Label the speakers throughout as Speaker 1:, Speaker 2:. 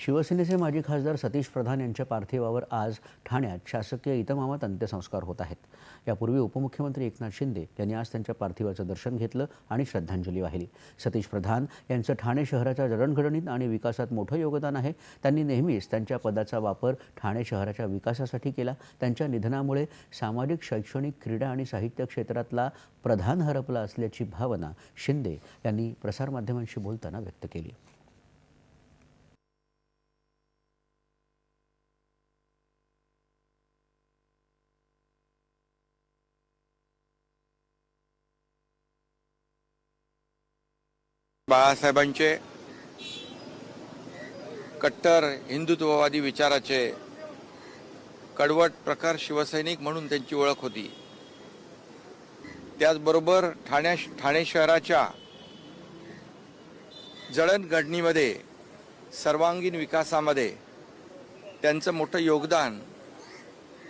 Speaker 1: शिवसेनेचे माजी खासदार सतीश प्रधान यांच्या पार्थिवावर आज ठाण्यात शासकीय इतमामात अंत्यसंस्कार होत आहेत. यापूर्वी उपमुख्यमंत्री एकनाथ शिंदे यांनी आज त्यांच्या पार्थिवाचं दर्शन घेतलं आणि श्रद्धांजली वाहिली. सतीश प्रधान यांचं ठाणे शहराच्या जडणघडणीत आणि विकासात मोठं योगदान आहे. त्यांनी नेहमीच त्यांच्या पदाचा वापर ठाणे शहराच्या विकासासाठी केला. त्यांच्या निधनामुळे सामाजिक शैक्षणिक क्रीडा आणि साहित्य क्षेत्रातला प्रधान हरपला असल्याची भावना शिंदे यांनी प्रसारमाध्यमांशी बोलताना व्यक्त केली.
Speaker 2: बाळासाहेबांचे कट्टर हिंदुत्ववादी विचाराचे कडवट प्रकार शिवसैनिक म्हणून त्यांची ओळख होती. त्याचबरोबर ठाण्या ठाणे शहराच्या जळणघडणीमध्ये सर्वांगीण विकासामध्ये त्यांचं मोठं योगदान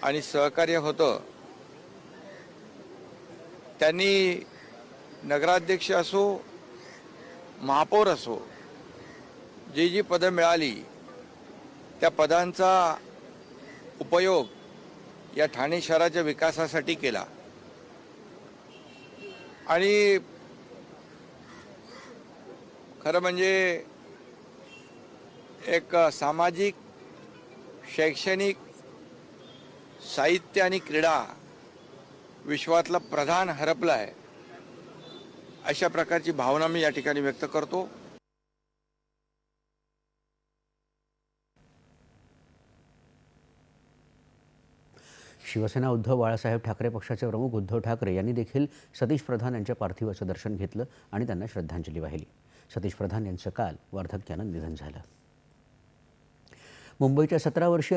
Speaker 2: आणि सहकार्य होतं. त्यांनी नगराध्यक्ष असो महापौर असो जी जी पदं मिळाली त्या पदांचा उपयोग या ठाणे शहराच्या विकासासाठी केला. आणि खरं म्हणजे एक सामाजिक शैक्षणिक साहित्य आणि क्रीडा विश्वातला प्रधान हरपला आहे. अशा प्रकारची भावना मी या ठिकाणी व्यक्त करतो.
Speaker 1: शिवसेना उद्धव बाळासाहेब ठाकरे पक्षाचे प्रमुख उद्धव ठाकरे यांनी देखील सतीश प्रधान यांच्या पार्थिवाचं दर्शन घेतलं आणि त्यांना श्रद्धांजली वाहिली. सतीश प्रधान यांचं काल वार्धक्यानं निधन झालं. मुंबईच्या सतरा वर्षीय